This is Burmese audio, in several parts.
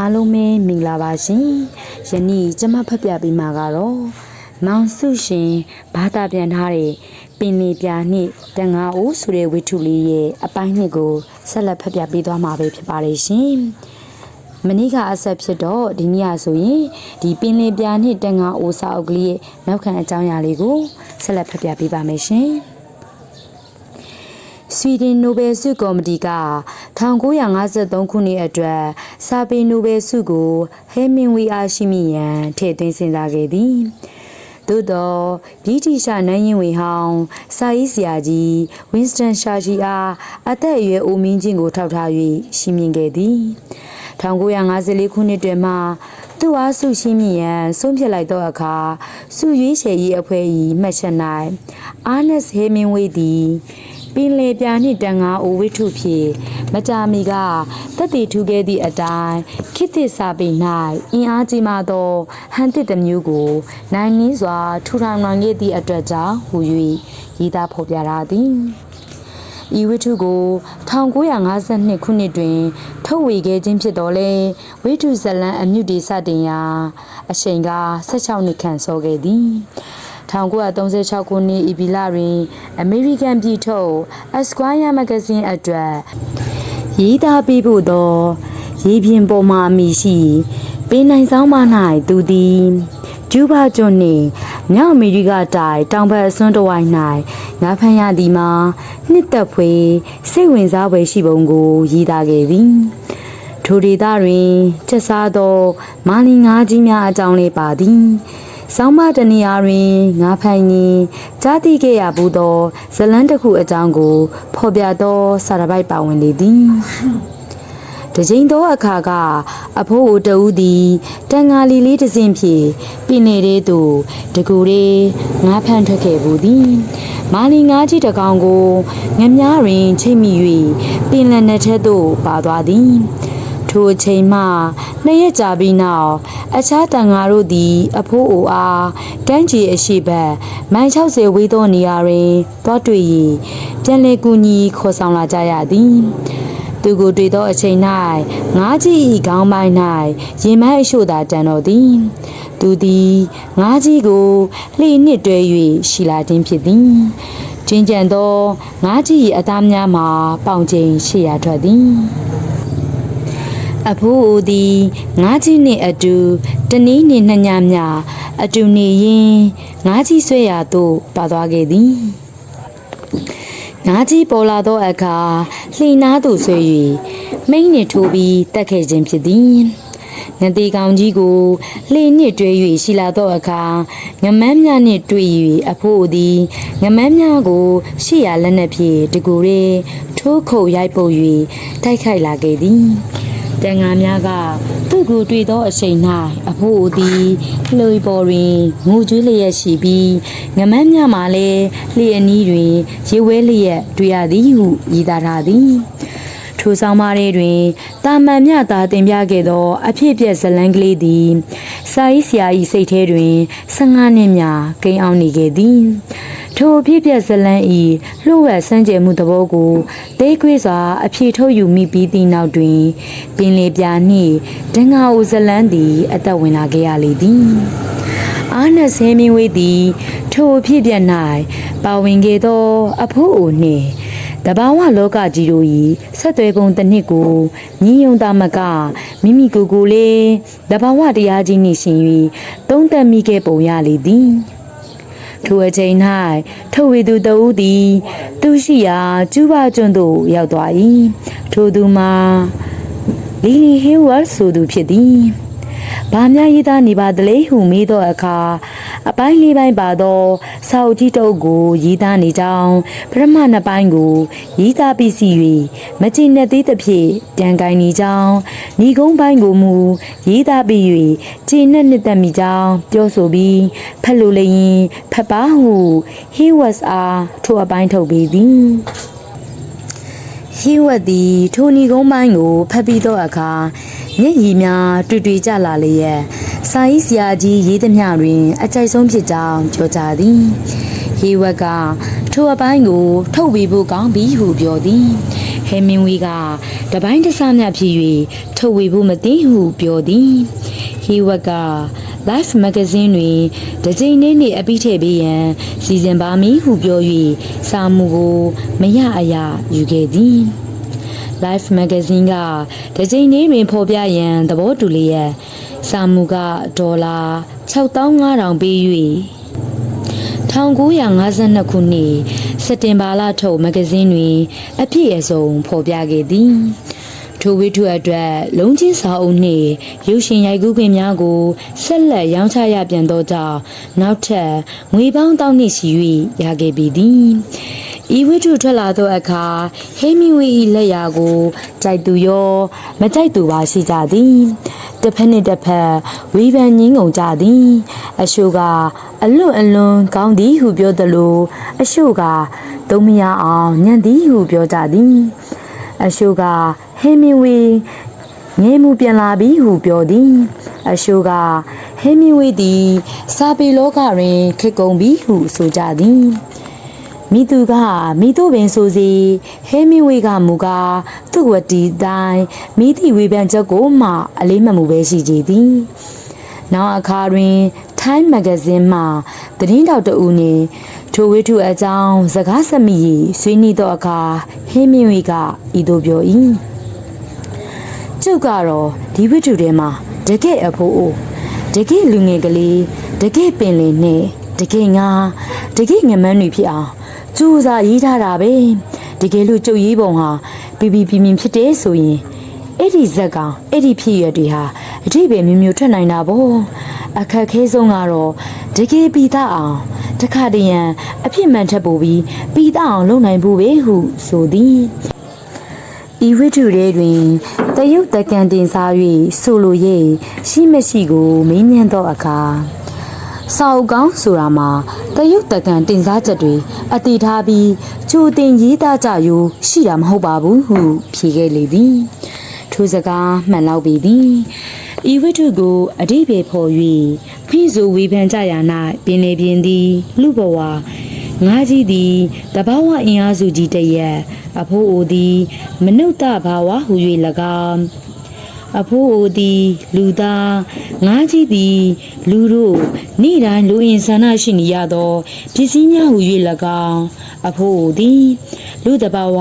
အားလုံးပဲမင်္ဂလာပါရှင်ယနေ့ကျမဖတ်ပြပေးမှာကတော့မောင်စုရှင်ဘာသာပြန်ထားတဲ့ပင်လီပြာနှင့်တန်ငါအိုးဆိုတဲ့ဝိထုလေးရဲ့အပိုင်းနှစ်ကိုဆက်လက်ဖတ်ပြပေးသွားမှာပဲဖြစ်ပါတယ်ရှင်မနေ့ကအဆက်ဖြစ်တော့ဒီနေ့ကဆိုရင်ဒီပင်လီပြာနှင့်တန်ငါအိုးစာအုပ်ကလေးရဲ့နောက်ခံအကြောင်းအရာလေးကိုဆက်လက်ဖတ်ပြပေးပါမယ်ရှင် ဆွီဒင်နိုဘယ်ဆုကော်မတီက1953ခုနှစ်အတွက်စာပေနိုဘယ်ဆုကိုဟဲမင်ဝီအားရှိမိရန်ထည့်သွင်းစဉ်းစားခဲ့သည်သို့သောဗြိတိရှနိုင်ရင်ဝေဟောင်းစာရေးဆရာကြီးဝင်းစတန်ရှာဂျီအားအသက်အရွယ်အိုမင်းချင်းကိုထောက်ထား၍ရှင်းမြင်ခဲ့သည်1954ခုနှစ်တွင်မှသူ့အားဆုရှိမြင်ရန်ဆုံးဖြတ်လိုက်သောအခါဆုရွေးချယ်ရေးအဖွဲ့၏မှတ်ချက်၌အာနက်ဟေမင်ဝေးသည် ပင်လေပြာနှင့်တန်ငါအိုဝိထုဖြင့်မကြာမီကတက်တည်ထူခဲ့သည့်အတိုင်းခိသစ်စာပေ၌အင်အားကြီးမားသောဟန်တစ်တစ်မျိုးကို နိုင်နည်းစွာထူထောင်နိုင်ခဲ့သည့်အတွက်ကြောင့်ဟူ၍ရေးသားဖော်ပြထားသည်ဤဝိထုကို1952ခုနှစ်တွင် ထုတ်ဝေခဲ့ခြင်းဖြစ်တော်လဲဝိထုဇလန်အမြုတီစတင်ရာအချိန်က16နှစ်ခန့်စောခဲ့သည် 1936ခုနှစ်ဤဗီလာတွင် အမေရိကန်ပြည်ထုတ် Esquire မဂ္ဂဇင်းအတွက် ရေးသားပေးဖို့သော ရေးပြင်ပေါ်မှအမိရှိ ပင်နိုင်ဆောင်မ၌သူသည်ကျူးဘာကျွန်းနှင့်မြောက်အမေရိကတိုင်တောင်ဘက်အစွန်းတစ်ဝိုင်း၌ငါဖမ်းရသည်မှာနှစ်သက်ဖွယ်စိတ်ဝင်စားဖွယ်ရှိပုံကိုရေးသားခဲ့သည်ထိုဒေသတွင်ချက်စားသော မာလီငါးကြီးများအကြောင်းလေးပါသည် ဆောင်းမတနေရာတွင်ငါဖန်ရင်ကြားသိခဲ့ရဘူးသောဇလန်းတစ်ခုအကြောင်းကို ဖော်ပြသောစာတစ်ပိုက်ပါဝင်လေသည်တကြိမ်သောအခါကအဖိုးအိုတဦးသည်တန်ငါလီလေးတစ်စင်းဖြင့်ပြည်နေတဲ့သူတကူလေးငါဖန်ထွက်ခဲ့ဘူးသည်မာလီငါးကြီးတစ်ကောင်ကိုငမြားတွင်ချိတ်မိ၍ပင်လယ်နယ်ထဲသို့ပါသွားသည် ထိုအချိန်မှနှစ်ရက်ကြာပြီးနောက်အခြားတန်ဃာတို့သည် အဖိုးအိုအားတန်းကြီးအရှိဘက်မိုင်60ဝေးသောနေရာတွင်သွားတွေ့၍ပြန်လည်ကူညီခေါ်ဆောင်လာကြရသည်သူကိုတွေ့သောအချိန်၌ငါးကြီး၏ခေါင်းပိုင်း၌ရင်မိုက်အရှို့သာတန်တော်သည် သူသည်ငါးကြီးကိုလှေနှင့်တွဲ၍ရှိလာခြင်းဖြစ်သည်ကျင်းကြံသောငါးကြီး၏အသားများမှာပေါင်ချိန်800ထွက်သည် အဖိုးအိုသည်ငါးကြီးနှင့်အတူတနည်းနှင့်နှစ်ညမြအတူနေရင်ငါးကြီးဆွဲရာသို့ပါသွားခဲ့သည်ငါးကြီးပေါ်လာသောအခါလှိနားသို့ဆွဲ၍မိန်းနှင့်ထိုးပြီးတက်ခဲ့ခြင်းဖြစ်သည်ငတိကောင်ကြီးကိုလှေနှင့်တွဲ၍ရှိလာသောအခါငမန်းများနှင့်တွေ့၍အဖိုးသည်ငမန်းများကိုရှေ့ရလက်နက်ဖြင့်တကူရဲထိုးခုတ်ရိုက်ပုတ်၍တိုက်ခိုက်လာခဲ့သည် တန်ငါများကသူ့ကိုတွေ့သောအချိန်၌အဖိုးသည်လှေပေါ်တွင်ငိုကြွေးလျက်ရှိပြီးငမန်းများမှလည်းလျှက်အနီးတွင် ရေဝဲလျက်တွေ့ရသည်ဟုရည်သားထားသည် ထိုဆောင်ပါတဲ့တွင်တာမန်မြသာတင်ပြခဲ့သော အဖြစ်ပြက်ဇလန်းကလေးသည်စာရေးဆရာ၏စိတ်ထဲတွင်15နှစ်မြကိန်းအောင်နေခဲ့သည်ထိုအဖြစ်ပြက်ဇလန်း၏လှုပ်ဝက်စမ်းကြယ်မှုသဘောကိုသိခွေးစွာ အဖြေထုတ်ယူမိပြီးသည့်နောက်တွင် ပင်လေပြာနှင့်ဒင်္ဂါအိုဇလန်းသည် အသက်ဝင်လာခဲ့ရလေသည်အာနဆဲမင်းဝေးသည် ထိုအဖြစ်ပြက်၌ပါဝင်ခဲ့သော အဖိုးအိုနှင့် တဘာဝလောကကြီးတို့၏ဆက်သွယ်ပုံတစ်နှစ်ကိုညီယုံသားမကမိမိကိုယ်ကိုယ်လေးတဘာဝတရားကြီးနှင့်ရှင်၍သုံးသပ်မိခဲ့ပုံရလေသည်ထိုအချိန်၌ထုတ်ဝေသူတဦးသည် သူရှိရာကျူးပကျွန်းသို့ရောက်သွား၏ထိုသူမှာလီလီဟင်းဝတ်ဆိုသူဖြစ်သည်။ ဘာများရေးသားနေပါသလဲဟုမေးသောအခါအပိုင်းလေးပိုင်းပါသောစာအုပ်ကြီးတုပ်ကိုရေးသားနေကြောင်းပထမနှစ်ပိုင်းကိုရေးသားပြီးစီ၍မကျင်တဲ့သေးသဖြင့်ပြန်ကိုင်းနေကြောင်းညီကုန်းပိုင်းကိုမူရေးသားပြီး၍ကျင်နဲ့နှစ်သက်မိကြောင်းပြောဆိုပြီးဖက်လိုလျင်ဖက်ပါဟု he was အားထိုအပိုင်းထုတ်ပေးသည် ဟိဝတ်သည်ထိုနီကုန်းပိုင်းကိုဖတ်ပြီးသောအခါမျက်ရည်များတွေ့တွေ့ကြလာလျက်စာရေးဆရာကြီးရေးသမျှတွင် အကြိုက်ဆုံးဖြစ်ကြောင်းပြောကြသည်ဟိဝတ်က ထိုအပိုင်းကို ထုတ်ပြီးဖို့ကောင်းပြီဟုပြောသည်ဟဟဲမင်ဝီကတပိုင်းတစမြဖြစ်၍ထုတ်ဝေဖို့မသိဟုပြောသည် ဟီဝက်က Life Magazine တွင်တစ်ကြိမ်နေ့နေ့အပိထည့်ပေးရန်စီစဉ်ပါမည်ဟုပြော၍စာမှုကိုမရအရာယူခဲ့သည် Life Magazine ကတစ်ကြိမ်နေ့တွင်ဖော်ပြရန်သဘောတူလျက်စာမှုကဒေါ်လာ6500ပေး၍1952ခုနှစ်စက်တင်ဘာလထုတ်မဂ္ဂဇင်းတွင်အပြည့်အစုံဖော်ပြခဲ့သည် ထိုဝိထုအတွက်လုံးချင်းစာအုပ်နှင့်ရုပ်ရှင်ရိုက်ကူးခွင့်များကိုဆက်လက်ရောင်းချရပြန်သောကြောင့်နောက်ထပ်ငွေပေါင်းတောင်းနှင့်ရှိ၍ရခဲ့ပြီသည်ဤဝိထုထွက်လာသောအခါဟေမီဝီ၏လက်ရာကိုကြိုက်သူရောမကြိုက်သူပါရှိကြသည်တစ်ဖက်နှင့်တစ်ဖက်ဝေဖန်ငင်းငုံကြသည် အရှို့ကအလွတ်အလွန်ကောင်းသည်ဟုပြောသလိုအရှို့ကသုံးမရအောင်ညံ့သည်ဟုပြောကြသည် အရှိုကဟေမင်ဝေငယ်မှုပြန်လာပြီဟုပြောသည်အရှိုကဟေမင်ဝေသည်စာပေလောကတွင်ခေတ်ကုန်ပြီဟုဆိုကြသည်မိသူကမိတို့ပင်ဆိုစီဟေမင်ဝေကမူကားသူ့ဝတီတိုင်းမိသည့်ဝေဖန်ချက်ကိုမှအလေးမမှုပဲရှိကြသည်နောက်အခါတွင် Time Magazine မှသတင်းတောက်တဦးနှင့် ထိုဝိထုအကြောင်းစကားဆက်မိ၏ဆွေးနွေးသောအခါဟင်းမြင့်ဝေကဤသို့ပြော၏ကျုပ်ကတော့ဒီဝိထုထဲမှာတကယ့်အဖိုးအိုတကယ့်လူငယ်ကလေးတကယ့်ပင်လယ်နဲ့တကယ့်ငါတကယ့်ငမန်းတွေဖြစ်အောင်ကြိုးစားရေးထားတာပဲတကယ်လို့ကျုပ်ရေးပုံဟာပြပြပြမြင်ဖြစ်တယ်ဆိုရင်အဲ့ဒီဇက်ကောင်အဲ့ဒီဖြစ်ရတွေဟာအထိပယ်မျိုးမျိုးထွက်နိုင်တာပေါ့အခက်ခဲဆုံးကတော့တကယ်ပြီးသားအောင် တခါတရံအဖြစ်မှန်ထက်ပိုပြီးပြီးသားအောင်လုပ်နိုင်ဖို့ပဲဟုဆိုသည်ဤဝိထုတွေတွင်တယုတ်တကန်တင်စား၍ဆိုလို၍ရှိမရှိကိုမေးမြန်းသောအခါစာအုပ်ကောင်းဆိုတာမှာတယုတ်တကန်တင်စားချက်တွေအတိထားပြီးချိုတင်ရေးသားကြယူရှိတာမဟုတ်ပါဘူးဟုဖြေခဲ့လေသည် ထိုစကားမှန်လောက်ပြီသည်ဤဝိထုကိုအတိပေဖော်၍ဖိဆိုဝေဖန်ကြရာ၌ပင်လေပြင်းသည်လူဘဝငါးကြီးသည်တဘာဝအင်အားစုကြီးတရက်အဖိုးအိုသည်မနုဿဘာဝဟု၍၎င်းအဖိုးအိုသည်လူသားငါးကြီးသည်လူတို့နေ့တိုင်းလူအင်ဆန္ဒရှိနေရသောပစ္စည်းများဟု၍၎င်းအဖိုးအိုသည်လူတဘာဝ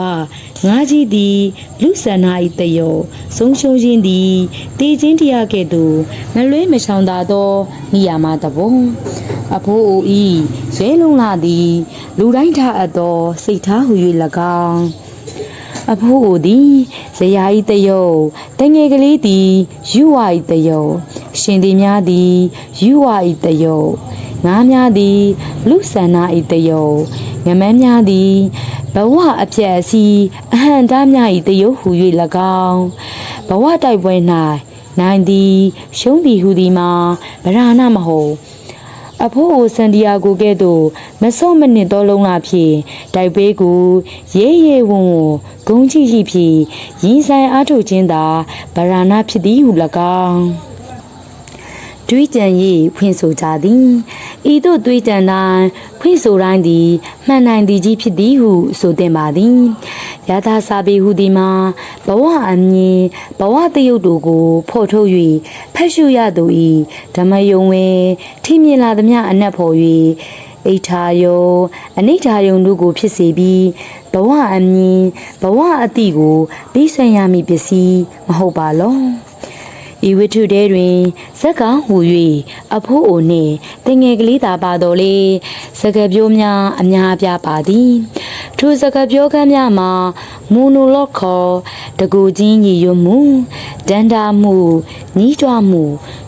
ငါးကြီးသည်လူဆန္ဒ၏တယောဆုံးရှုံးခြင်းသည်တည်ခြင်းတရားကဲ့သို့မလွဲမရှောင်သာသောနေရာမှာတဘောအဖိုးအိုဤရဲလုံးလာသည် လူတိုင်းထားအပ်သော စိတ်ထားဟု၍၎င်းအဖိုးအိုသည်ဇရာဤတယောတငယ်ကလေးသည်ယူဝဤတယောရှင်သည်များသည်ယူဝဤတယောငါးများသည် လူဆန္ဒဤတယောငမန်းများသည် ဘဝအပြည့်အစည်အဟံဓာများ၏တယုတ်ဟူ၍၎င်းဘဝတိုက်ပွဲ၌နိုင်သည်ရှုံးသည်ဟူသည်မှာဗရာဏမဟုတ်အဖိုးအိုဆန်ဒီယာဂိုကဲ့သို့မဆုံမနစ်သောလုံးလာဖြင့်တိုက်ပွဲကိုရဲရဲဝံ့ဝံ့ဂုံးကြည့်ရှိဖြင့်ရင်ဆိုင်အားထုတ်ခြင်းသာဗရာဏဖြစ်သည်ဟု၎င်း တွေးကြံ၍ဖွင့်ဆိုကြသည်ဤသို့တွေးကြံတိုင်းဖွင့်ဆိုတိုင်းသည်မှန်နိုင်သည်ကြီးဖြစ်သည်ဟုဆိုတင်ပါသည်ယထာစာပေဟုသည်မှာဘဝအမြင်ဘဝတယုတ်တို့ကိုဖော်ထုတ်၍ဖတ်ရှုရသူ၏ဓမ္မယုံဝဲထိမြင်လာသည်များအနက်ဖော်၍အိဋ္ဌာယုံအနိဋ္ဌာယုံတို့ကိုဖြစ်စေပြီးဘဝအမြင်ဘဝအတိကိုပြီးဆိုင်ရမည့်ပစ္စည်းမဟုတ်ပါလော ဤဝိထုတဲတွင်ဇက်ကောင်ဟူ၍အဖိုးအိုနှင့်တင်ငယ်ကလေးသာပါတော်လေစကပြိုးများအများအပြားပါသည်ထိုစကပြိုးကမ်းများမှာမူနိုလော့ခေါ်တကူချင်းညီရွမှုဒန္တာမှုညီးတွားမှု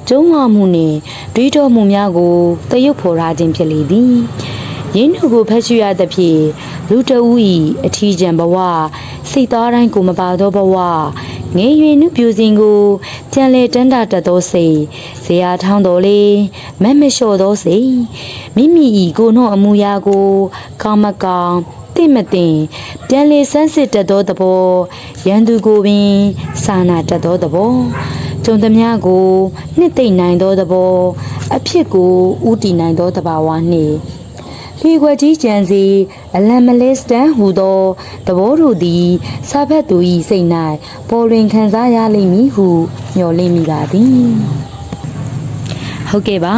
ကျုံးဝမှုနှင့်တွေးတောမှုများကိုတရုပ်ဖော်ထားခြင်းဖြစ်လေသည်ရင်းတို့ကိုဖက်ရှုရသဖြင့်လူတဦး၏အထီးကျန်ဘဝစိတ်သားတိုင်းကိုမပါသောဘဝ ငယ်ရွယ်နုပြူစဉ်ကိုပြန်လေတန်းတာတတ်သောစိတ်ဇေယထောင်းတော်လေမက်မလျှော့သောစိတ်မိမိ၏ကိုယ်နှော့အမူအရာကိုကောင်းမကောင်းတင့်မတင်ပြန်လေဆန်းစစ်တတ်သောသဘောရန်သူကိုပင်စာနာတတ်သောသဘောကျုံသမျှကိုနှစ်သိမ့်နိုင်သောသဘောအဖြစ်ကိုဥတည်နိုင်သောသဘာဝနှင့် လီခွက်ကြီးကြံစီအလံမလဲစတန်ဟူသောသဘောတို့သည်စာဖတ်သူ၏စိတ်၌ပေါ်တွင်ခံစားရလိမ့်မည်ဟုမျှော်လင့်မိပါသည်ဟုတ်ကဲ့ပါ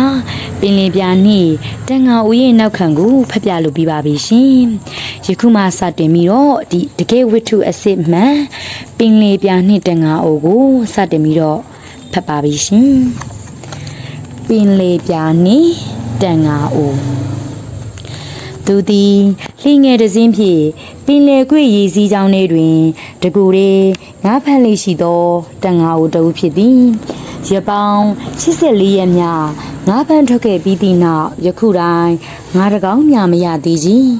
ပင်လင်ပြာနှင့်တန်ငါဦးရဲ့နောက်ခံကိုဖတ်ပြလို့ပြီးပါပြီရှင်ယခုမှစတင်ပြီးတော့ဒီတကယ်ဝတ္ထုအစစ်မှန်ပင်လင်ပြာနှင့်တန်ငါအိုကိုစတင်ပြီးတော့ဖတ်ပါပြီရှင်ပင်လေပြာနှင့်တန်ငါအို သူသည်လှိငယ်တစ်စင်းဖြင့်ပင်လေကွေ့ရည်စည်းကြောင်းထဲတွင် တကူရဲငါးဖန်လေးရှိသောတန်ငါအိုတဦးဖြစ်သည်ရပောင်း84ရက်မြငါးဖန်ထွက်ခဲ့ပြီးသည့်နောက်ယခုတိုင်းငါတကောင်းမြမရသေးကြီး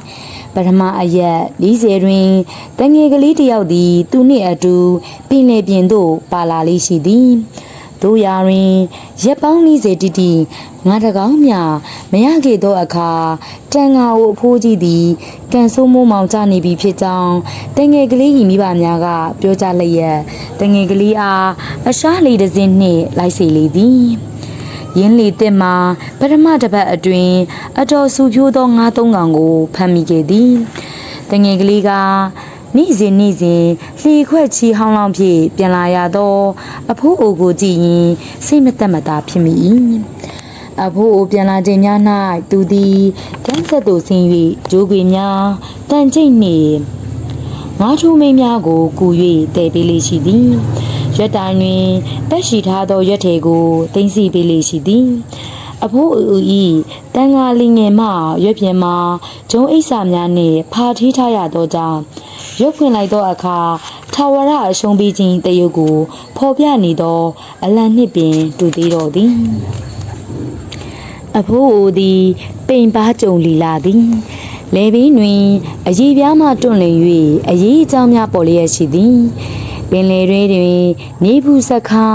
ပထမအရက်40တွင်တငယ်ကလေးတစ်ယောက်သည် သူနှင့်အတူပင်လေပြင်သို့ပါလာလေးရှိသည် တို့ရာတွင်ရက်ပေါင်း40တိတိငါတကောင်းမြမရခဲ့သောအခါတန်ငါကိုအဖိုးကြီးသည်ကန်ဆိုးမိုးမောင်ကြနေပြီဖြစ်ကြောင်းတငယ်ကလေးကြီးမိဘများကပြောကြလျက်တငယ်ကလေးအားအရှားလေးတစ်စင်းနှင့်လိုက်စေလေသည်ရင်းလီတက်မှာပထမတစ်ပတ်အတွင်းအတော်ဆူဖြိုးသောငါးသုံးကောင်ကိုဖမ်းမိခဲ့သည်တငယ်ကလေးက နေ့စဉ်နေ့စဉ်လှေခွက်ချီဟောင်းလောင်းဖြင့်ပြန်လာရသော အဖိုးအိုကိုကြည့်ရင်စိတ်မသက်မသာဖြစ်မိ၏အဖိုးအိုပြန်လာခြင်းများ၌သူသည်ကန်းဆက်သို့ဆင်း၍ဂျိုးကွေများတန်ချိတ်နှင့်ငါးချိုးမင်းများကိုကူ၍တည်ပေးလေးရှိသည်ရက်တိုင်တွင်တက်ရှိထားသောရက်ထေကိုတင်စီပေးလေးရှိသည် အဖိုးအူဤတန်ဃာလင်ငယ်မှရွက်ပြင်မှာဂျုံအိဆာများနှင့်ဖာထီးထားရသောကြောင့်ရုပ်ဖွင့်လိုက်သောအခါထာဝရအရှုံးပေးခြင်းတရုပ်ကိုဖော်ပြနေသော အလံနှင့်ပင်တူသေးတော်သည်အဖိုးအိုသည်ပိန်ပါကြုံလီလာသည်လေပင်တွင်အည်ပြားမှတွန့်လင်၍အရေးအကြောင်းများပေါ်လျက်ရှိသည်ပင်လေတွင်တွင်နေဘူးစခါ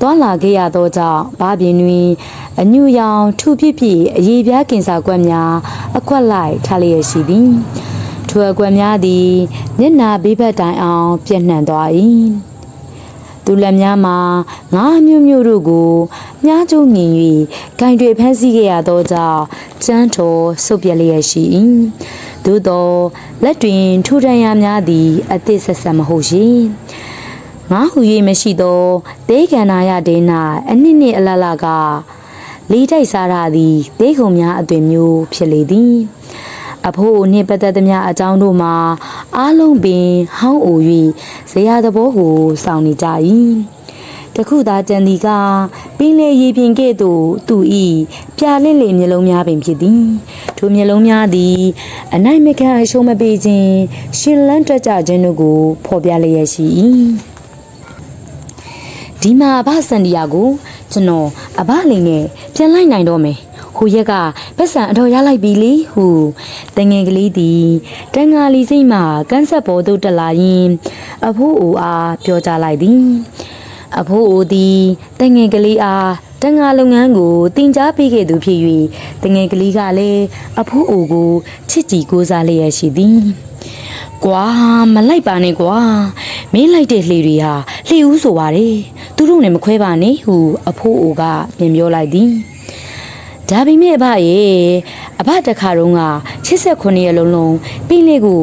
တွာလာခဲ့ရသောကြောင့်ဘာပြင်တွင်အညူရောင်ထုဖြစ်ဖြစ်အည်ပြားကင်စာကွက်များအခွက်လိုက်ထားလျက်ရှိသည်ထိုအကွက်များသည်မျက်နာဘေးဘက်တိုင်အောင်ပြန့်နှံ့သွား၏သူလက်များမှာငါးမျိုးမျိုးတို့ကိုမြားကျုံငင်၍ဂိုင်တွေဖမ်းဆီးခဲ့ရသောကြောင့်ကျန်းတော်ဆုတ်ပြက်လျက်ရှိ၏သို့သောလက်တွင်ထူထန်ရများသည်အသစ်ဆက်ဆက်မဟုတ်ရှိ ငါဟု၍မရှိသောဒေကန္နာရဒေနာအနှစ်နှစ်အလလကလေးတိုက်စားရသည်ဒေခုံများအသွင်မျိုးဖြစ်လေသည်အဖိုးနှင့်ပတ်သက်သမျှအကြောင်းတို့မှာအားလုံးပင်ဟောင်းအို၍ဇေယျသဘောကိုစောင့်နေကြ၏တခုသာကြံဒီကပင်လေရေပြင်ကဲ့သို့သူဤပြာလင့်လေမျိုးလုံးများပင်ဖြစ်သည်ထိုမျိုးလုံးများသည် အနိုင်မခံအရှုံးမပေးခြင်းရှင်လန်းတွက်ကြခြင်းတို့ကိုဖော်ပြလျက်ရှိ၏ ဒီမှာအဘစန္ဒီယာကိုကျွန်တော်အဘလေးနဲ့ပြန်လိုက်နိုင်တော့မယ်ဟိုရက်ကပတ်စံအတော်ရလိုက်ပြီလေဟုတငယ်ကလေးသည်တန်ငါလီစိတ်မှကန်းဆက်ပေါ်သို့တက်လာရင်အဖိုးအိုအားပြောကြလိုက်သည်အဖိုးအိုသည်တငယ်ကလေးအားတန်ငါလုပ်ငန်းကိုတင် जा ပေးခဲ့သူဖြစ်၍တငယ်ကလေးကလည်းအဖိုးအိုကိုချစ်ကြည်ကိုးစားလျက်ရှိသည်ကွာမလိုက်ပါနဲ့ကွာမင်းလိုက်တဲ့လှေတွေဟာလှေဦးဆိုပါတယ် သူတို့နဲ့မခွဲပါနဲ့ဟုအဖိုးအိုကပြင်ပြောလိုက်သည်ဒါပေမဲ့အဘရဲ့အဘတခါတုန်းက89ရက်လုံးလုံးပင်းလေးကို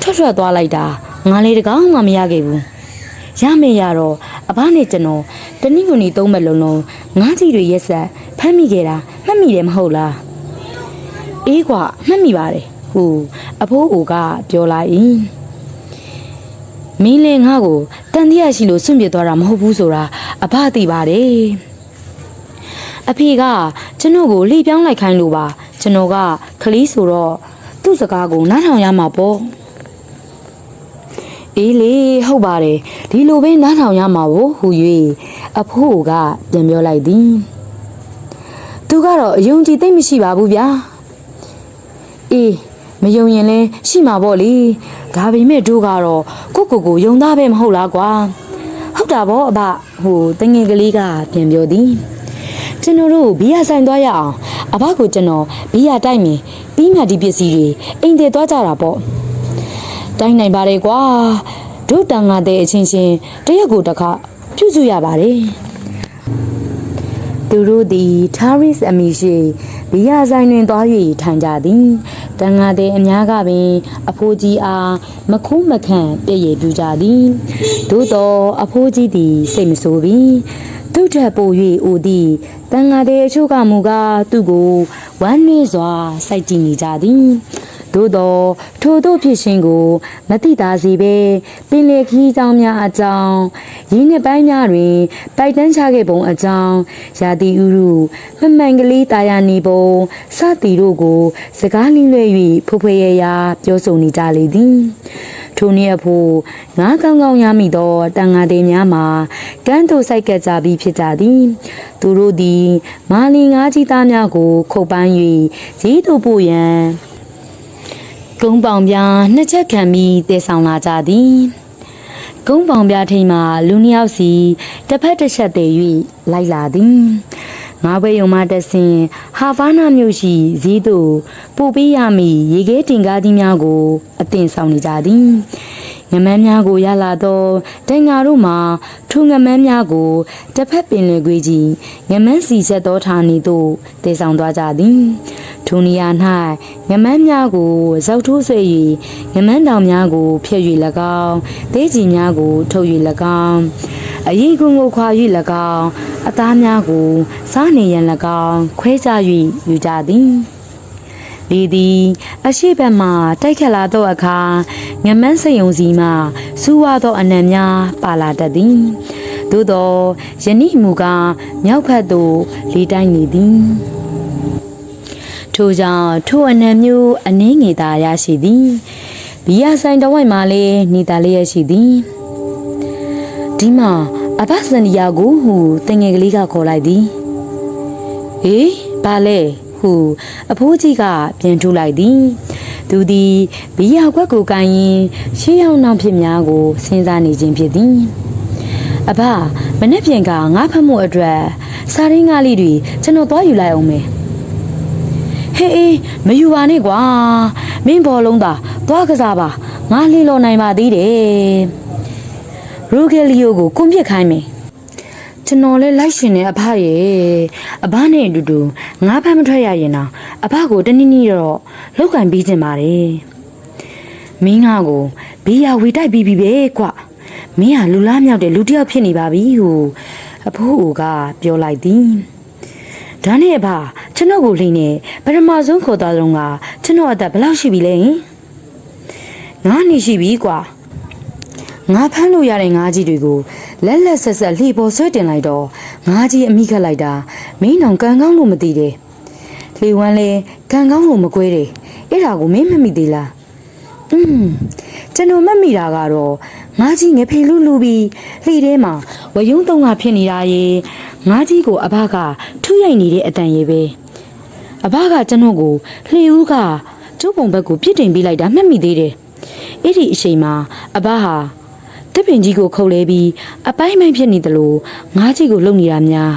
ထွက်ထွက်သွားလိုက်တာငါလေးတကောင်မှမရခဲ့ဘူးရမေရတော့အဘနဲ့ကျွန်တော်တနည်းမနီသုံးမဲ့လုံးလုံးငါးကြီးတွေရက်ဆက်ဖမ်းမိခဲ့တာမှတ်မိတယ်မဟုတ်လားအေးကွာမှတ်မိပါတယ်ဟူအဖိုးအိုကပြောလိုက်၏ မင်းလည်းငါ့ကိုတန်တရားရှိလို့စွန့်ပစ်သွားတာမဟုတ်ဘူးဆိုတာအဖသိပါတယ်အဖေကကျွန်တော်ကိုလှေပြောင်းလိုက်ခိုင်းလို့ပါကျွန်တော်ကခလီးဆိုတော့သူ့စကားကိုနားထောင်ရမှာပေါ့အေးလေဟုတ်ပါတယ်ဒီလိုပဲနားထောင်ရမှာကိုဟူ၍အဖိုးကပြန်ပြောလိုက်သည်သူကတော့အယုံကြည်သိမ့်မရှိပါဘူးဗျာအေး မယုံရင်လဲရှိမှာပေါ့လေဒါပေမဲ့တို့ကတော့ကိုကိုကိုယုံသားပဲမဟုတ်လားကွာဟုတ်တာပေါ့အဘဟိုတငယ်ကလေးကပြန်ပြောသည်ကျွန်တော်တို့ဘီယာဆိုင်သွားရအောင်အဘကိုကျွန်တော်ဘီယာတိုက်မယ်ပြီးမှဒီပစ္စည်းတွေအိမ်တည်သွားကြတာပေါ့တိုက်နိုင်ပါတယ်ကွာတို့တန်ငါတဲ့အချင်းချင်းတရက်ကိုတစ်ခါပြုစုရပါတယ်သူတို့သည် Taris အမည်ရှိဘီယာဆိုင်တွင်သွား၍ထိုင်ကြသည် တန်ငါသည်အများကပင်အဖိုးကြီးအားမခိုးမခန့်ပြည့်ရည်ပြူကြသည်သို့သောအဖိုးကြီးသည်စိတ်မဆိုးပြီသူထက်ပို၍အိုသည်တန်ငါသည်အချို့ကမူကားသူ့ကိုဝမ်းနည်းစွာစိုက်ကြည့်နေကြသည် သို့သောထိုတို့ဖြစ်ရှင်ကိုမတိတာစီပဲပင်လေခီးကြောင်းများအကြောင်းရင်းနှစ်ပိုင်းများတွင်ပိုက်တန်းချခဲ့ပုံအကြောင်းရာသီဥရုမမှန်ကလေးတာယာနေပုံစသည်တို့ကို စကားလင်းလွဲ့၍ဖွဖွရရာပြောဆိုနေကြလေသည်ထိုနည်းအဖို့ငါးကောင်းကောင်းရမိသောတန်ငါသေးများမှာကန်းတို့ဆိုင်ကပ်ကြပြီးဖြစ်ကြသည် သူတို့သည် မာလီငါးကြီးသားများကို ခုတ်ပန်း၍ဈေးသို့ပို့ရန် ကုန်းပေါင်ပြားနှစ်ချက်ခံပြီးတည်ဆောင်လာကြသည်ကုန်းပေါင်ပြားထိန်မှာလူနှစ်ယောက်စီတစ်ဖက်တစ်ချက်တည်၍လိုက်လာသည်ငါးဘွေယုံမတက်ဆင်ဟာဗာနာမြို့ရှိဈေးသို့ပို့ပေးရမည်ရေခဲတင်ကားကြီးများကိုအတင်ဆောင်နေကြသည် ငမန်းများကိုရလာသောတိုင်ငါတို့မှာထူငမန်းများကိုတစ်ဖက်ပင်လယ်ကွေးကြီးငမန်းစီချက်သောဌာနီသို့တည်ဆောင်သွားကြသည်ထိုနေရာ၌ငမန်းများကိုဇောက်ထိုးဆွေ၍ငမန်းတောင်များကိုဖျက်၍၎င်းဒေးကြီးများကို ထုတ်၍၎င်းအရင်ကုန်းကိုခွာ၍၎င်းအသားများကိုစားနေရန်၎င်းခွဲခြား၍ယူကြသည် လီသည် အရှိဘက်မှတိုက်ခတ်လာသောအခါငမန်းစိတ်ယုံစီမှစူးဝါသောအနံများပါလာတတ်သည်သို့သောယနေ့မူကားမြောက်ဖက်သို့လေးတိုင်းနေသည်ထို့ကြောင့်ထိုအနံမျိုးအနှင်းငယ်သာရရှိသည်ဘီယာဆိုင်တဝိုက်မှလည်းနေသာလျက်ရှိသည်ဒီမှာအဘစန္ဒီယာကိုဟူတငယ်ကလေးကခေါ်လိုက်သည်ဟေးဘာလဲ ဟုအဖိုးကြီးကပြန်ထုတ်လိုက်သည်သူသည်ဘီယာခွက်ကိုကန်ရင်ရှေးရောက်နောက်ဖြစ်များကိုစဉ်းစားနေခြင်းဖြစ်သည်အဘမနေ့ပြင်ကငါဖတ်မှုအတွက်စာရင်းကားလေးတွေကျွန်တော်သွားယူလိုက်အောင်မယ်ဟေးအေးမယူပါနဲ့ကွာမင်းဘောလုံးသာသွားကစားပါငါလှေလော်နိုင်ပါသေးတယ်ရူဂယ်လီယိုကိုကွန်ပစ်ခိုင်းမယ် ကျွန်တော်လည်းလိုက်ရှင်နေအဖရဲ့အဘနဲ့အတူတူငါးဖမ်းမထွက်ရရင်တော့အဖကိုတနည်းနည်းတော့လောက်ကင်ပြီးကျင်ပါတယ်မင်းငါကိုဘေးရဝေတိုက်ပြီးပြီပဲကွမင်းဟာလူလားမြောက်တဲ့လူတစ်ယောက်ဖြစ်နေပါပြီဟုအဖိုးအိုကပြောလိုက်သည်ဒါနဲ့အဖကျွန်တော်ကိုလိမ့်နေပထမဆုံးခေါ်သွားတော့ကကျွန်တော်အသက်ဘယ်လောက်ရှိပြီလဲဟင်ငါနေရှိပြီကွာ ငါဖမ်းလို့ရတဲ့ငါးကြီးတွေကိုလက်လက်ဆက်ဆက်လှေပေါ်ဆွဲတင်လိုက်တော့ငါးကြီးအမိခတ်လိုက်တာမင်းနောင်ကန်ကောင်းလို့မသိတယ်လှေဝမ်းလဲကန်ကောင်းလို့မကွဲတယ်အဲ့ဒါကိုမင်းမမိသေးလားอืมကျွန်တော်မမိတာကတော့ငါးကြီးငဖေလူလူပြီးလှေထဲမှာဝယုံတုံးကဖြစ်နေတာရေငါးကြီးကိုအဘကထုရိုက်နေတဲ့အတန်ရေပဲအဘကကျွန်တော်ကိုလှေဦးကကျုပ်ပုံဘက်ကိုပြစ်တင်ပေးလိုက်တာမှတ်မိသေးတယ်အဲ့ဒီအချိန်မှာအဘဟာ တစ်ပင်ကြီးကိုခုတ်လဲပြီးအပိုင်းပိုင်းဖြစ်နေသလိုငါးကြီးကိုလုံနေတာများ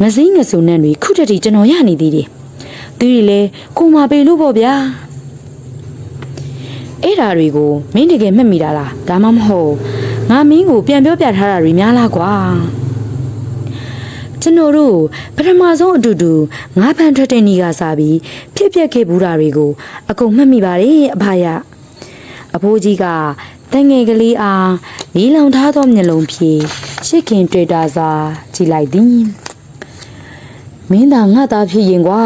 ငစည်းငစုံနဲ့တွေခုတည်းကျွန်တော်ရနေသေးတယ်သူတွေလည်းကိုမပေလို့ပေါ့ဗျာအဲ့ဓာတွေကိုမင်းတကယ်မှတ်မိတာလားဒါမှမဟုတ်ငါမင်းကိုပြန်ပြောပြထားတာတွေများလားကွာကျွန်တော်တို့ပထမဆုံးအတူတူငါးဖန်ထွက်တဲ့နေ့ကစားပြီးဖြစ်ပျက်ခဲ့ဘူးတာတွေကို အကုန်မှတ်မိပါတယ်အဖရအဖိုးကြီးက တငယ်ကလေးအားလေးလောင်ထားသောမျက်လုံးဖြင့်ရှစ်ခင်တွေ့တာစာကြည့်လိုက်သည်မင်းသာငါသားဖြစ်ရင်ကွာ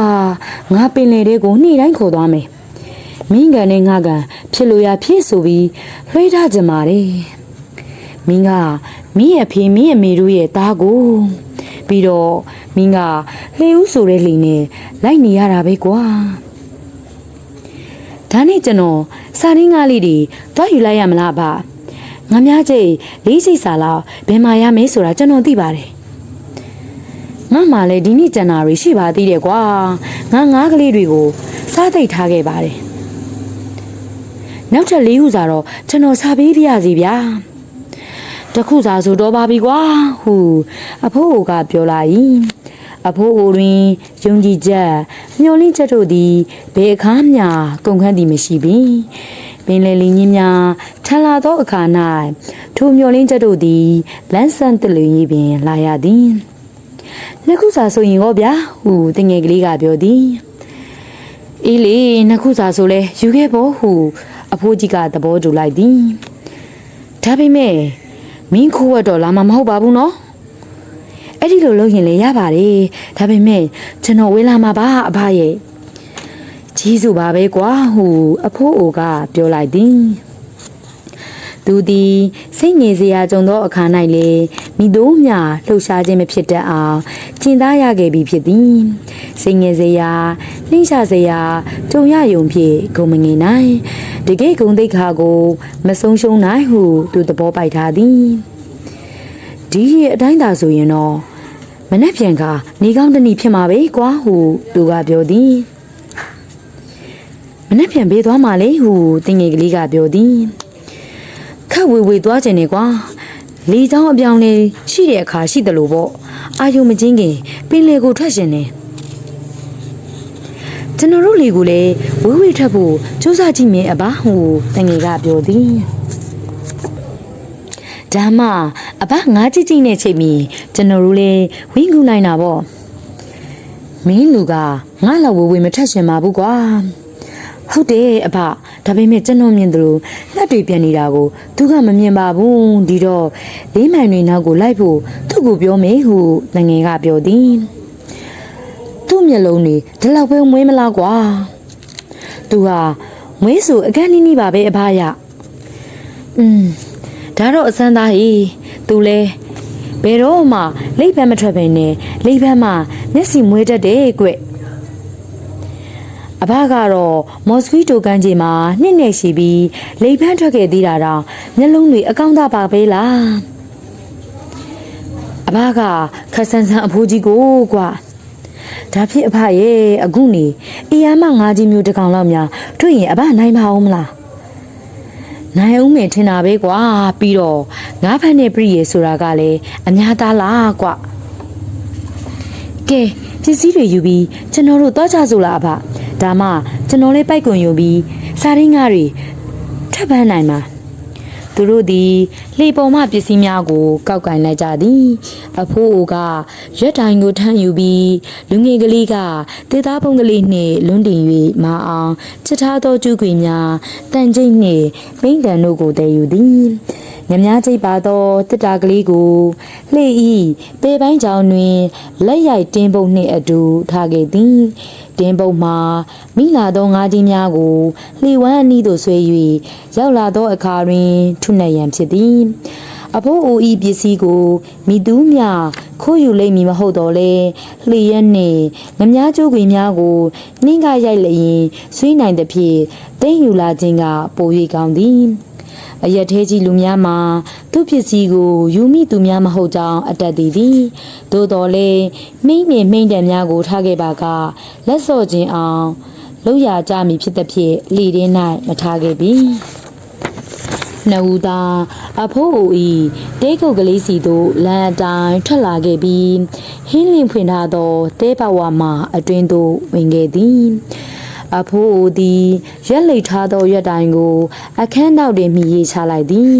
ငါပင်လေတဲ့ကိုနှိတိုင်းခေါ်သွားမယ်မင်းကန်နဲ့ငါကန်ဖြစ်လို့ရဖြစ်ဆိုပြီးလွှဲထားကြမာတယ်မင်းကမင်းရဲ့ဖေမင်းရဲ့မေတို့ရဲ့သားကိုပြီးတော့မင်းကလှေဦးဆိုတဲ့လှေနဲ့လိုက်နေရတာပဲကွာ ဒါနဲ့ကျွန်တော်စာရင်းကားလေးတွေတွားယူလိုက်ရမလားဗျငါများချိတ်လေးချိတ်စာလောက်ဘယ်မှာရမလဲဆိုတာကျွန်တော်သိပါတယ်ငါမှလည်းဒီနေ့ကျန်တာတွေရှိပါသေးတယ်ကွာငါငားကလေးတွေကိုစားသိပ်ထားခဲ့ပါတယ်နောက်ထပ်လေးခုစာတော့ကျွန်တော်စာပေးပြရစီဗျာတခုစာဆိုတော့ပါပြီကွာဟူအဖိုးကပြောလာ၏ အဖိုးအိုတွင်ယုံကြည်ချက်မျှော်လင့်ချက်တို့သည်ဘယ်အခါမျှကုန်ခန်းသည်မရှိပြီပင်လေလီညင်းများထန်လာသောအခါ၌ထိုမျှော်လင့်ချက်တို့သည်လန်းဆန်းတလူကြီးပင် လာရသည်နှစ်ခုစာဆိုရင်ရောဗျာဟုတငယ်ကလေးကပြောသည်အေးလေနှစ်ခုစာဆိုလဲယူခဲ့ဖို့ဟု အဖိုးကြီးကသဘောတူလိုက်သည်ဒါပေမဲ့မင်းခိုးဝတ်တော့လာမှာမဟုတ်ပါဘူးနော် အဲ့ဒီလိုလုပ်ရင်လည်းရပါတယ်ဒါပေမဲ့ကျွန်တော်ဝေးလာမှာပါအဖရဲ့ကြီးစုပါပဲကွာဟုအဖိုးအိုကပြောလိုက်သည်သူသည်စိတ်ငြိမ်စရာကြုံသောအခါ၌လေမိတို့မြလှုပ်ရှားခြင်းမဖြစ်တတ်အောင်ကျင်သားရခဲ့ပြီဖြစ်သည်စိတ်ငြိမ်စရာနှိမ့်ချစရာကြုံရယုံဖြင့်ဂုံမငင်နိုင်တကယ်ဂုံတိတ်ခါကို မဆုံးရှုံးနိုင်ဟု သူသဘောပိုက်ထားသည် ဒီရဲ့အတိုင်းသာဆိုရင်တော့မနှက်ပြန်ကနေကောင်းတနည်းဖြစ်မှာပဲကွာဟုသူကပြောသည်မနှက်ပြန်ပေးသွားမှလေဟုတင်ငယ်ကလေးကပြောသည်ခက်ဝေဝေသွားခြင်းနေကွာလေချောင်းအပြောင်းလေးရှိတဲ့အခါရှိတယ်လို့ပေါ့အာယုံမကျင်းခင်ပင်လေကိုထွက်ရှင်နေကျွန်တော်တို့လေကိုလည်းဝေးဝေးထွက်ဖို့စူးစမ်းကြည့်မြင်အပါဟုတငယ်ကပြောသည် ဒါမှအဘငါးကြည့်ကြည့်နဲ့ချိန်ပြီးကျွန်တော်တို့လည်းဝင်းကူနိုင်တာပေါ့မင်းလူကငါလောက်ဝေးဝေးမထက်ရှင်ပါဘူးကွာဟုတ်တယ်အဖဒါပေမဲ့ကျွန်တော်မြင်တယ်လို့လက်တွေပြန်နေတာကိုသူကမမြင်ပါဘူးဒီတော့လေးမှန်တွေနောက်ကိုလိုက်ဖို့သူ့ကိုပြောမေးဟုငငယ်ကပြောသည်သူ့မျက်လုံးတွေဒီလောက်ပဲမွေးမလားကွာသူဟာမွေးဆိုအကန့်နီးနီးပါပဲအဖရอืม ဒါတော့အစမ်းသားဟီသူလဲဘယ်တော့မှလိပ်ပန်းမထွက်ပဲနဲ့လိပ်ပန်းမှမျက်စီမွေးတတ်တယ်ကွအဘကတော့မော်စကီတိုကန်ကြီးမှာနှစ်နဲ့ရှိပြီးလိပ်ဖန်းထွက်ခဲ့သေးတာတော့မျက်လုံးတွေအကောင့်သားပါပဲလားအဘကခက်ဆန်းဆန်းအဖိုးကြီးကိုကွာဒါဖြစ်အဖရဲ့အခုနေအီယာမငါးကြီးမျိုးတစ်ကောင်လောက်များတွေ့ရင်အဘနိုင်ပါအောင်မလား နိုင်အောင်မယ်ထင်တာပဲကွာပြီးတော့ငါးဖက်နဲ့ပြည်ရဆိုတာကလည်းအများသားလားကွာကဲပစ္စည်းတွေယူပြီးကျွန်တော်တို့သွားကြစို့လားအဖဒါမှကျွန်တော်လေးပိုက်ကွန်ယူပြီးစားရင်းကားတွေထပ်ပန်းနိုင်မှာ သူတို့သည်လှေပေါ်မှပစ္စည်းများကို ကောက်ကင်လိုက်ကြသည် အဖိုးအိုကရက်တိုင်ကိုထမ်းယူပြီးလူငယ်ကလေးကတေသားပုံကလေးနှင့်လွန်းတင်၍မအောင်ချစ်ထားသောကျူးခွေများတန်ကျိတ်နှင့်မိန်တန်တို့ကိုတည်ယူသည်ညများချိတ်ပါသောတစ်တာကလေးကိုလှေဤပေပိုင်းကြောင်တွင်လက်ရိုက်တင်းပုတ်နှင့်အတူထားခဲ့သည် တင်းပုတ်မှာမိလာသောငါးကြီးများကိုလှေဝမ်းအနီးသို့ဆွဲ၍ရောက်လာသောအခါတွင် ထုနှက်ရန်ဖြစ်သည်အဖိုးအိုဤပစ္စည်းကိုမိသူမြခိုးယူလိမ့်မည်မဟုတ်တော့လေလှေရက်နှင့်ငမြကျိုးခွေများကိုနှင်းကရိုက်လျင်ဆွေးနိုင်သဖြင့်တိမ့်ယူလာခြင်းကပို၍ကောင်းသည် အရက်သေးကြီးလူများမှာသူ့ပစ္စည်းကိုယူမိသူများမဟုတ်ကြောင်းအတက်သည်သည်သို့တော်လည်းမိမ့်မြင်မိမ့်တံများကိုထားခဲ့ပါကလက်စော့ခြင်းအောင်လောက်ရကြမည်ဖြစ်သည်ဖြင့်လီရင်း၌မထားခဲ့ပြီနှူသာအဖိုးအိုဤတဲကုတ်ကလေးစီသို့လမ်းအတိုင်းထွက်လာခဲ့ပြီးဟင်းလင်းဖွင့်ထားသောတဲပဝါမှအတွင်သို့ဝင်ခဲ့သည် အဖိုးအိုသည်ရက်လိတ်ထားသောရက်တိုင်ကို အခန်းနောက်တွင်မြည်ရေးချလိုက်သည်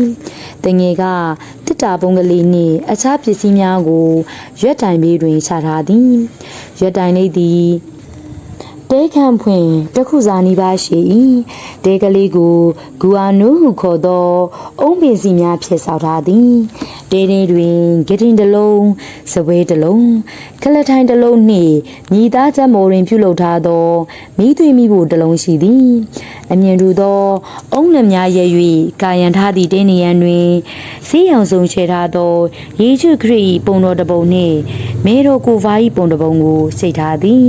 တငယ်ကတစ်တာပုံကလေးနှင့်အခြားပစ္စည်းများကိုရက်တိုင်ဘေးတွင်ချထားသည်ရက်တိုင်လေးသည်တဲခန့်ဖွင့်တစ်ခုစာနီးပါးရှိ၏တဲကလေးကိုဂူအာနုဟုခေါ်သော အုံးပင်စီများဖြစ်ဆောက်ထားသည် တဲတဲတွင်ဂတင်တစ်လုံးစပွဲတစ်လုံးကလထိုင်တစ်လုံးနှင့်ညီသားချက်မော်ရင်ပြုလုပ်ထားသောမိသွေးမိဖို့တစ်လုံးရှိသည် အမြင်တူသောအုံးလက်များရဲ့၍ကာယံထားသည့်တင်းနေရန်တွင်စီးရောင်စုံချဲထားသောယေရှုခရစ်၏ပုံတော်တစ်ပုံနှင့်မေတော်ကိုဗာ၏ပုံတစ်ပုံကိုစိတ်ထားသည်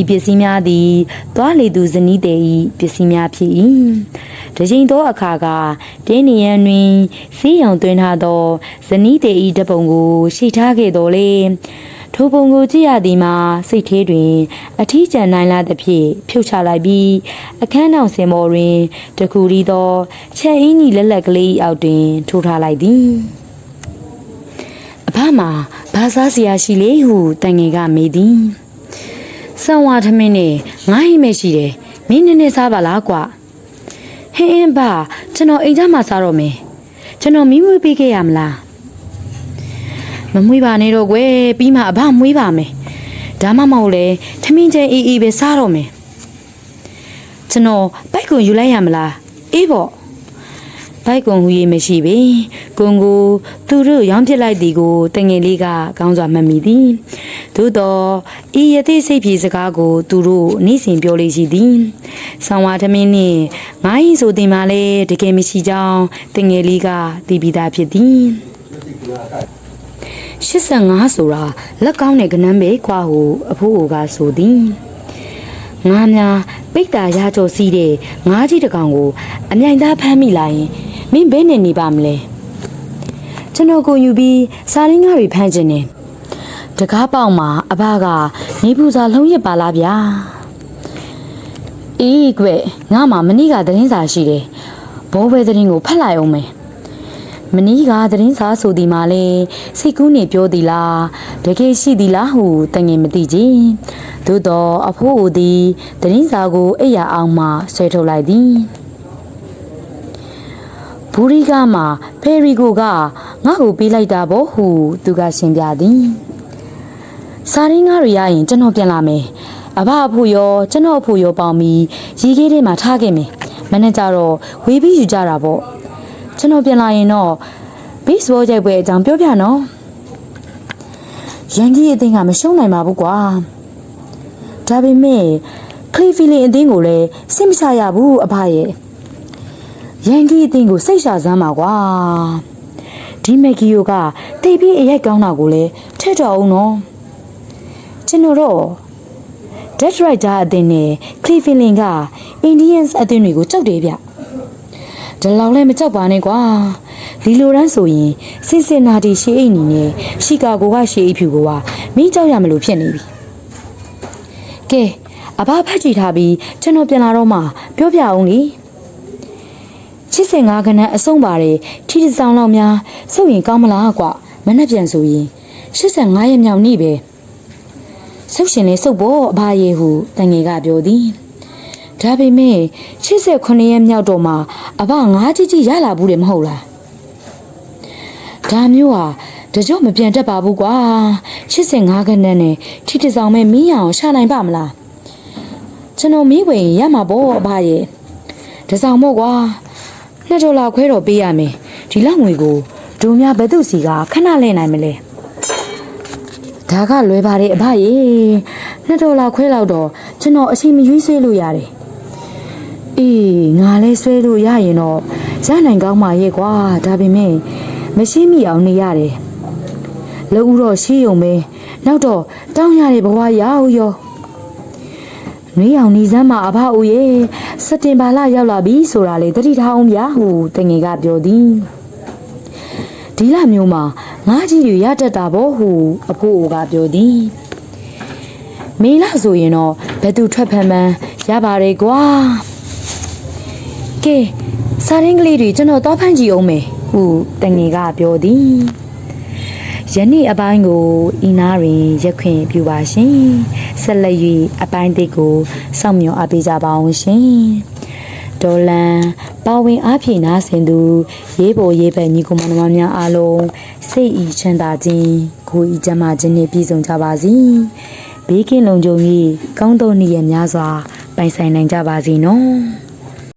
ဤပစ္စည်းများသည်သွားလေသူဇနီးတဲ့၏ပစ္စည်းများဖြစ်၏ တချိန်သောအခါကတင်းနေရန်တွင်စီးရောင်သွင်းထားသောဇနီးတဲ့၏တပုံကိုရှိထားခဲ့တော်လေထိုပုံကိုကြည့်ရသည်မှာစိတ်သေးတွင် အထီးကျန်နိုင်လာသဖြင့်ဖြုတ်ချလိုက်ပြီးအခန်းနောက်စင်ပေါ်တွင်တခုရီသောချက်အင်းကြီးလက်လက်ကလေးအောက်တွင်ထိုးထားလိုက်သည်အဖမှာဘာစားစရာရှိလေဟုတန်ငယ်ကမေးသည်ဆံဝါထမင်းနဲ့ငါ့ဟိမဲ့ရှိတယ်မင်းနည်းနည်းစားပါလားကွာ ဟင်းအင်းပါကျွန်တော်အိမ်သားမှာစားတော့မယ်ကျွန်တော်မီးမွေးပေးခဲ့ရမလားမမွေးပါနဲ့တော့ကွယ်ပြီးမှအဘမွေးပါမယ်ဒါမှမဟုတ်လေထမင်းချင်းအေးအေးပဲစားတော့မယ်ကျွန်တော်ဘိုက်ကွန်ယူလိုက်ရမလားအေးပေါ့ ဘိုက်ကွန်ဟူရေးမရှိပေကွန်ကိုသူတို့ရောင်းပစ်လိုက်သည်ကိုတငယ်လေးကကောင်းစွာမှတ်မိသည်သို့တော့ဤယသိစိတ်ပြေစကားကို သူတို့နေ့စဉ်ပြောလေးရှိသည်ဆောင်းဝါထမင်းနှင့်ငါးရင်ဆိုတင်မှလည်းတကယ်မရှိကြောင်းတငယ်လေးကသိပြီးသားဖြစ်သည်85ဆိုတာလက်ကောင်းတဲ့ကနန်းပဲကွာဟုအဖိုးအိုကဆိုသည် ငါများပိတ်တာရကြောစီးတဲ့ငါးကြီးတစ်ကောင်ကို အမြိုင်သားဖမ်းမိလာရင်မင်းဘယ်နဲ့နေပါမလဲကျွန်တော်ကိုယူပြီးစာရင်းငါးတွေဖမ်းခြင်းနဲ့တကားပေါက်မှာအဘကနေပူစာလုံးရစ်ပါလားဗျာအေးကွငါမှမနေ့ကသတင်းစာရှိတယ်ဘောဘဲသတင်းကိုဖတ်လိုက်အောင်မယ် မနီးကသတင်းစာဆိုဒီမှာလဲစိတ်ကူးနေပြောသည်လားတကယ်ရှိသည်လားဟုတငယ်မသိချင်းသို့တော့အဖိုးအိုသည်သတင်းစာကိုအိပ်ရအောင်မှဆွဲထုတ်လိုက်သည်ဘူရီကမှဖယ်ရီကိုကငါ့ကိုပေးလိုက်တာပေါ့ဟုသူကရှင်းပြသည်စာရင်းကားတွေရရင်ကျွန်တော်ပြန်လာမယ်အဘအဖို့ရောကျွန်တော်အဖို့ရောပေါင်းပြီးရီးကေးထဲမှာထားခဲ့မယ်မနေ့ကျတော့ဝေးပြီးယူကြတာပေါ့ ကျွန်တော်ပြန်လာရင်တော့ဘေ့စ်ဘောကြိုက်ပွဲအကြောင်းပြောပြနော်ရန်ကြီးအသင်းကမရှုံးနိုင်ပါဘူးကွာဒါပေမဲ့ခလီဖီလင်အသင်းကိုလည်းစိတ်မချရဘူးအဖရဲ့ရန်ကြီးအသင်းကိုစိတ်ရှာစမ်းပါကွာဒီမက်ဂီယိုကတိတ်ပြီးအရိုက်ကောင်းတာကိုလည်းထက်တော်အောင်နော်ကျွန်တော်တော့ Dead Rider အသင်းနဲ့ Cleveland က Indians အသင်းတွေကိုကြောက်တယ်ဗျ ဒီလောက်လည်းမကြောက်ပါနဲ့ကွာလီလိုရန်ဆိုရင်စင်စင်နာတီရှေးအိတ်နီနဲ့ရှီကာဂိုကရှေးအိတ်ဖြူကိုကမင်းကြောက်ရမလို့ဖြစ်နေပြီကဲအဘဖတ်ကြည့်ထားပြီးကျွန်တော်ပြန်လာတော့မှပြောပြအောင်လေ85ခန်းအဆုံးပါတယ်ထီတစ်ဆောင်လောက်များစုပ်ရင်ကောင်းမလားကွမနှက်ပြန်ဆိုရင်85ရက်မြောက်နေ့ပဲစုပ်ရှင်လေးစုပ်ဖို့အဘရေဟုတန်ငယ်ကပြောသည် ဒါပေမဲ့89ရက်မြောက်တော့မှအဘငါးကြီးကြီးရလာဘူးတယ်မဟုတ်လားဒါမျိုးဟာတကြော့မပြန်တတ်ပါဘူးကွာ85ခန်းနဲ့ထိတဆောင်မဲ့မင်းရအောင်ရှာနိုင်ပါမလားကျွန်တော်မီးဝင်ရမှာပေါ့အဘရဲ့တဆောင်မို့ကွာနှစ်ဒေါ်လာခွဲတော့ပေးရမယ်ဒီလောက်ငွေကိုဒုံများဘယ်သူစီကခဏလဲနိုင်မလဲဒါကလွယ်ပါတယ်အဘရေနှစ်ဒေါ်လာခွဲလောက်တော့ကျွန်တော်အချိန်မရွေးစေးလို့ရတယ် အေးငါလဲဆွဲလို့ရရင်တော့ရနိုင်ကောင်းပါရဲ့ကွာဒါပေမဲ့မရှိမိအောင်နေရတယ်လုံဦးတော့ရှိုံပဲနောက်တော့တောင်းရတဲ့ဘဝရောက်ရောနွေအောင်နေစမ်းမှာအဖအိုရဲ့စက်တင်ဘာလရောက်လာပြီဆိုတာလေတတိထားအောင်ဗျာဟုတငယ်ကပြောသည်ဒီလမျိုးမှာငါးကြီးတွေရတတ်တာဘောဟုအဖိုးအိုကပြောသည်မေလဆိုရင်တော့ဘယ်သူထွက်ဖမ်းမှန်းရပါတယ်ကွာ ကဲစားရင်းကလေးတွေကျွန်တော်တော့ဖမ်းကြည့်အောင်မယ်ဟုတငယ်ကပြောသည်ယနေ့အပိုင်းကိုဤနာတွင်ရက်ခွင့်ပြုပါရှင်ဆက်လက်၍အပိုင်းတစ်ကိုစောင့်မျှော်အားပေးကြပါအောင်ရှင်ဒေါ်လန်ပါဝင်အားဖြည့်နာဆင်သူ ရေးပေါ်ရေးပဲညီကောင်မတော်များအားလုံးစိတ်ဤချမ်းသာခြင်းကိုယ်ဤကျန်းမာခြင်းနှင့်ပြည့်စုံကြပါစေဘေးကင်းလုံခြုံရေးကောင်းသောနေ့ရက်များစွာပိုင်ဆိုင်နိုင်ကြပါစေနော်